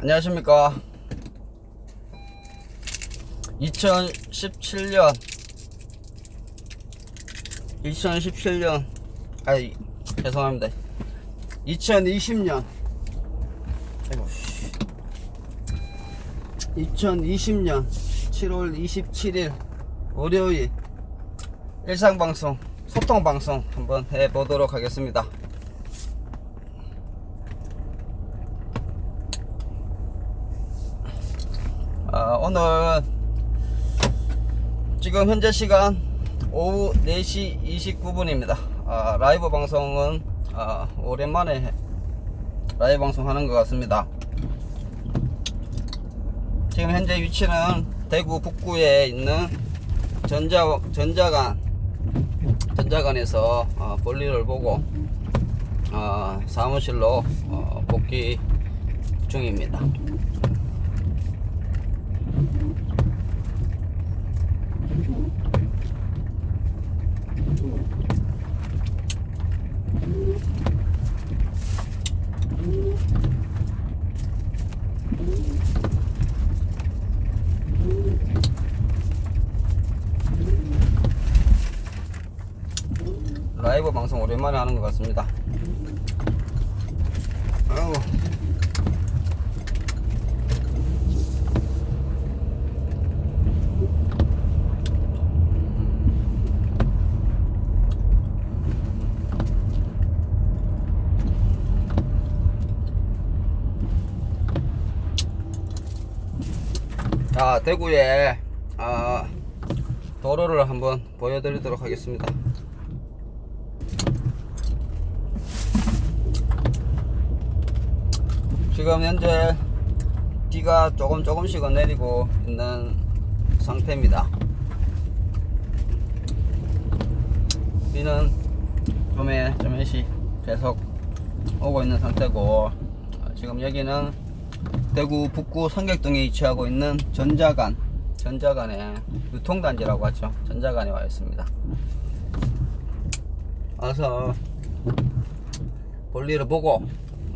안녕하십니까. 2017년. 2017년. 아이 죄송합니다. 2020년. 아이고 씨. 2020년 7월 27일 월요일 일상방송 소통방송 한번 해보도록 하겠습니다 아, 오늘 지금 현재 시간 오후 4시 29분입니다. 아, 라이브 방송은 아, 오랜만에 라이브 방송 하는 것 같습니다. 지금 현재 위치는 대구 북구에 있는 전자 전자관 전자관에서 어, 볼일을 보고 어, 사무실로 어, 복귀 중입니다. 라이브 방송 오랜만에 하는 것 같습니다. 아이고. 자, 대구에 아, 도로를 한번 보여드리도록 하겠습니다. 지금 현재 비가 조금 조금씩은 내리고 있는 상태입니다. 비는 좀에 좀씩 계속 오고 있는 상태고 어, 지금 여기는 대구 북구 성격동에 위치하고 있는 전자간 전자간의 유통단지라고 하죠. 전자간에 와 있습니다. 와서 볼일을 보고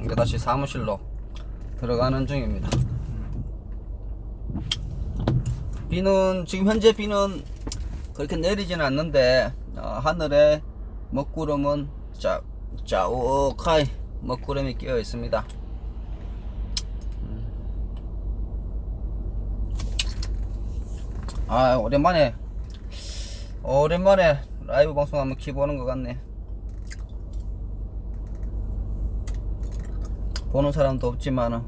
이제 다시 사무실로 들어가는 중입니다. 비는 지금 현재 비는 그렇게 내리지는 않는데 어, 하늘에 먹구름은 자, 자욱하게 먹구름이 끼어 있습니다. 아 오랜만에 오랜만에 라이브 방송 한번 키보는 것 같네. 보는 사람도 없지만은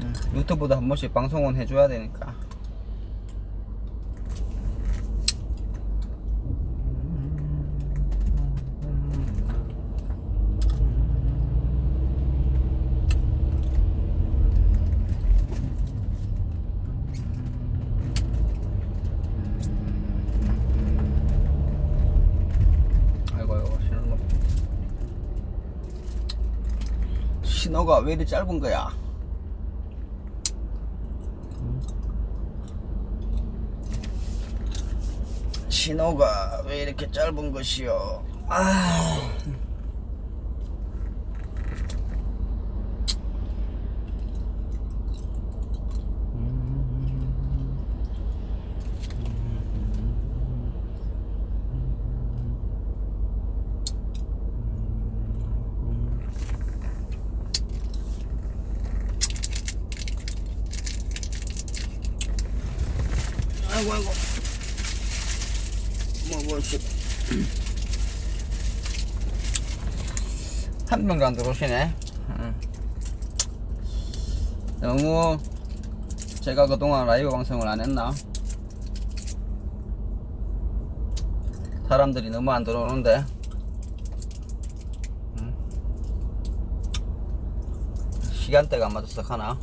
음, 유튜브도 한 번씩 방송은 해줘야 되니까 아이고 아이고 신호 신호가 왜 이리 짧은 거야? 신호가 왜 이렇게 짧은 것이요? 아. 아이고 아이고. 뭐 뭐지? 한 명도 안 들어오시네. 음. 너무 제가 그동안 라이브 방송을 안 했나? 사람들이 너무 안 들어오는데. 음. 시간대가 안 맞아서 가나?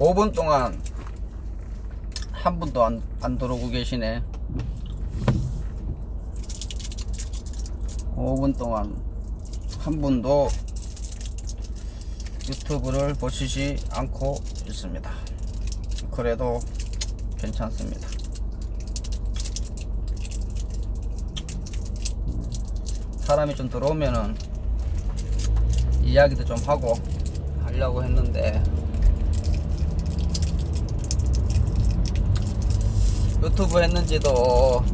오분 동안 한 분도 안, 안 들어오고 계시네. 5분 동안 한 분도 유튜브를 보시지 않고 있습니다. 그래도 괜찮습니다. 사람이 좀 들어오면은 이야기도 좀 하고 하려고 했는데 유튜브 했는지도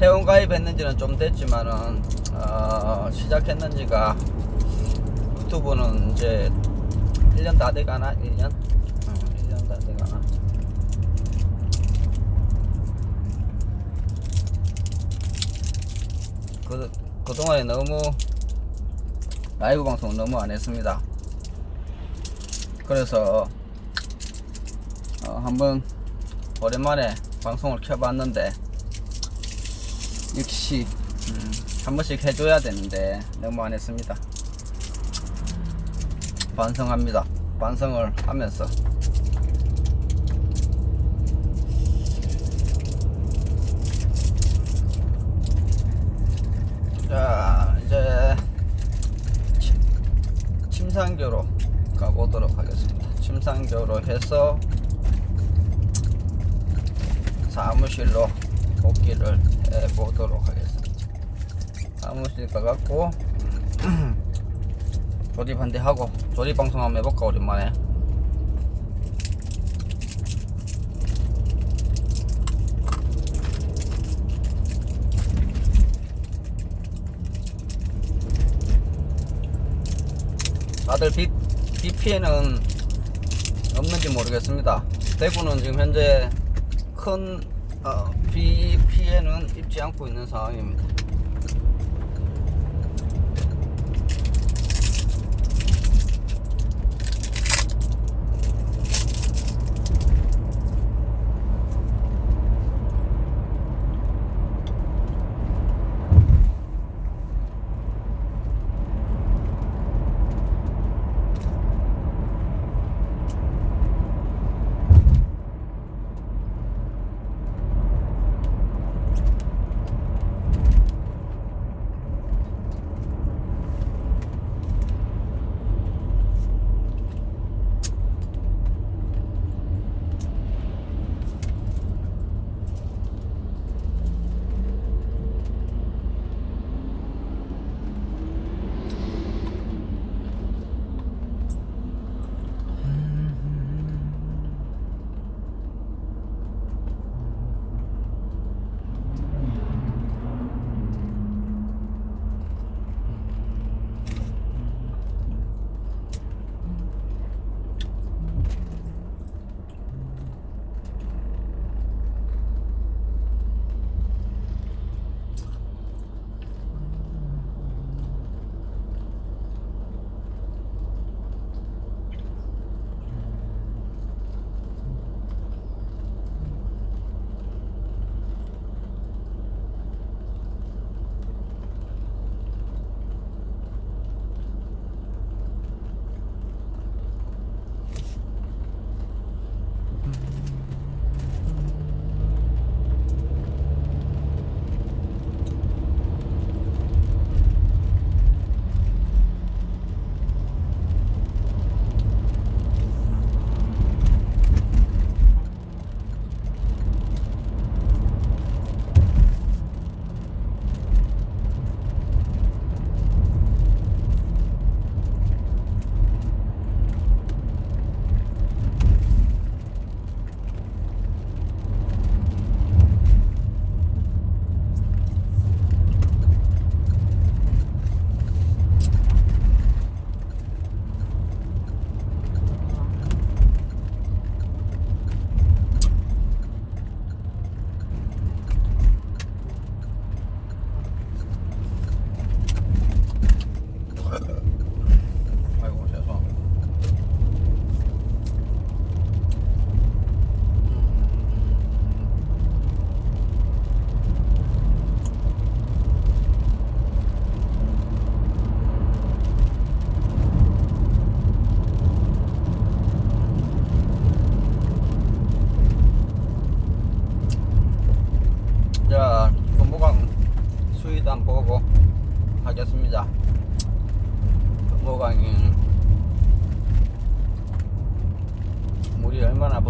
회원 가입 했는지는 좀 됐지만은 어, 시작했는지가 유튜브는 이제 1년 다 돼가나? 1년? 어, 1년 다 돼가나? 그, 그동안에 너무 라이브 방송 너무 안 했습니다. 그래서 어, 한번 오랜만에 방송을 켜봤는데 역시 음, 한 번씩 해줘야 되는데 너무 안 했습니다. 반성합니다. 반성을 하면서 자 이제 침- 침상교로 가보도록 하겠습니다. 침상교로 해서 사무실로 복귀를 해보도록 하겠습니다. 사무실 가갖고 조립 한대 하고 조립 방송 한번 해볼까 오랜만에 다들 비, 비 피해는 없는지 모르겠습니다. 대구는 지금 현재 큰 어, 비 피해는 입지 않고 있는 상황입니다.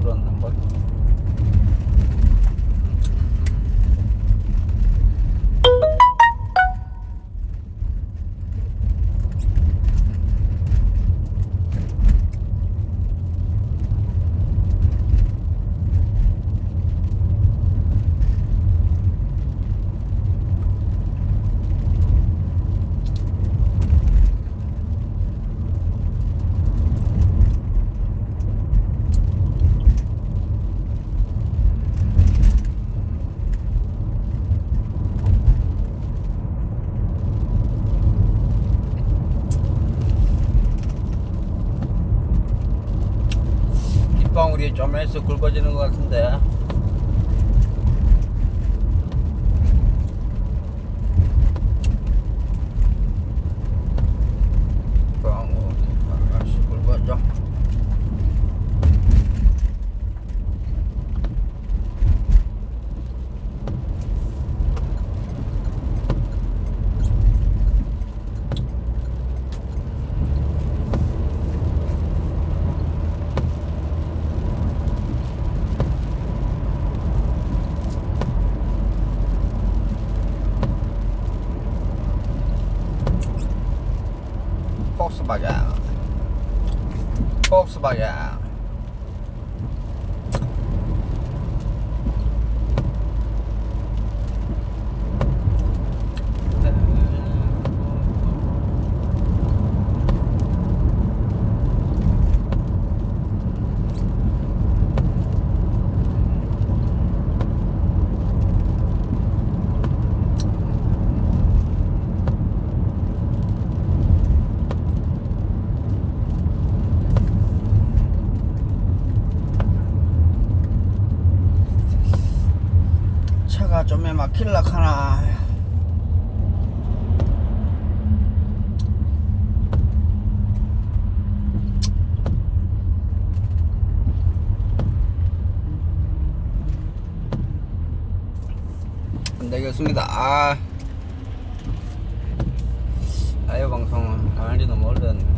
ekrandan bak. 좀 해서 굵어지는 것 같은데 Volkswagen Volkswagen 차가 좀에 막힐라 하나. 되겠습니다. 아. 아유 방송은 안지도 모르겠네.